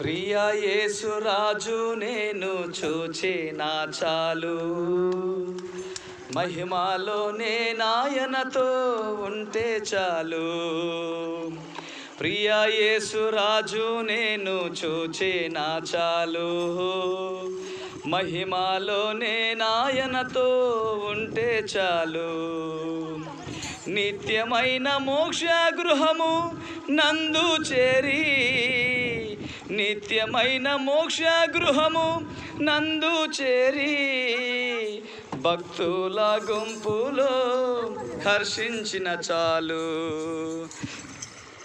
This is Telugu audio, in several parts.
ప్రియ యేసురాజు నేను చూచిన చాలు. మహిమాలోనే నాయనతో ఉంటే చాలు. ప్రియ యేసురాజు నేను చూచిన చాలు. మహిమాలోనే నాయనతో ఉంటే చాలు. నిత్యమైన మోక్ష గృహము నందు చేరి నిత్యమైన మోక్ష గృహము నందు చేరి భక్తుల గుంపులో హర్షించిన చాలు.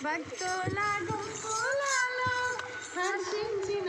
భక్తుల గుంపులలో హర్షించిన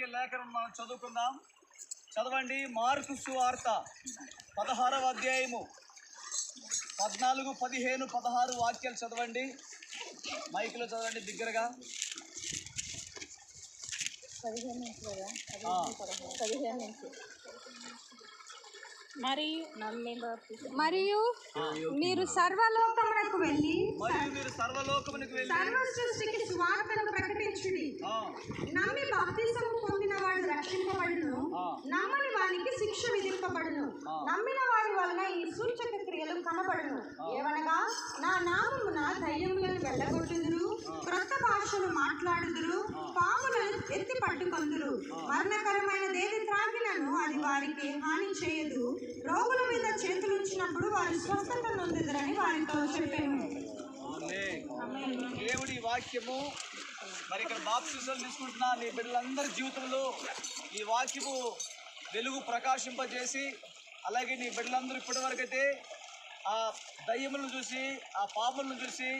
వాక్య లేఖనం మనం చదువుకుందాం. చదవండి. మార్కు సువార్త పదహారవ అధ్యాయము. పద్నాలుగు పదిహేను పదహారు వాక్యాలు చదవండి. మైకులో చదవండి దగ్గరగా మరియు మరియు మీరు సర్వలోకమునకు వెళ్ళి మరియు మీరు సర్వలోకమునికి వెళ్ళి సర్వ సృష్టికి స్వార్థను ప్రకటించుడి. నమ్మి నమ్మిన వారి వలన ఈ సూచక క్రియలు కనబడును. ఏవనగా నా నామమున దయ్యములను వెళ్ళగొట్టుదురు క్రొత్త భాషను మాట్లాడుదురు పాములను ఎత్తి పట్టుకొందురు. మరణకరమైన దేవి త్రాగినను అది వారికి హాని చేయదు. రోగుల మీద చేతులు ఉంచినప్పుడు వారు స్వస్థత నొందుదురని వారితో చెప్పాను. దేవుడి వాక్యము మరి ఇక్కడ బాప్తిజం తీసుకుంటున్న నీ బిడ్డలందరి జీవితంలో ఈ వాక్యము వెలుగు ప్రకాశింపజేసి అలాగే నీ బిడ్డలందరూ ఇప్పటివరకైతే ఆ దయ్యములను చూసి ఆ పాపలను చూసి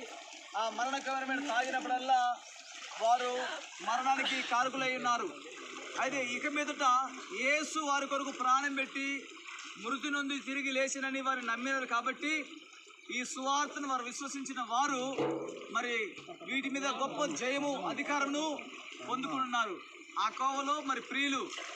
ఆ మరణకరమైన తాగినప్పుడల్లా వారు మరణానికి కారకులై ఉన్నారు. అయితే ఇక మీదట యేసు వారి కొరకు ప్రాణం పెట్టి మృతి నొంది తిరిగి లేచినని వారు నమ్మినారు కాబట్టి ఈ సువార్తను వారు విశ్వసించిన వారు మరి వీటి మీద గొప్ప జయము అధికారమును పొందుకున్నారు ఆ కోవలో మరి ప్రియులు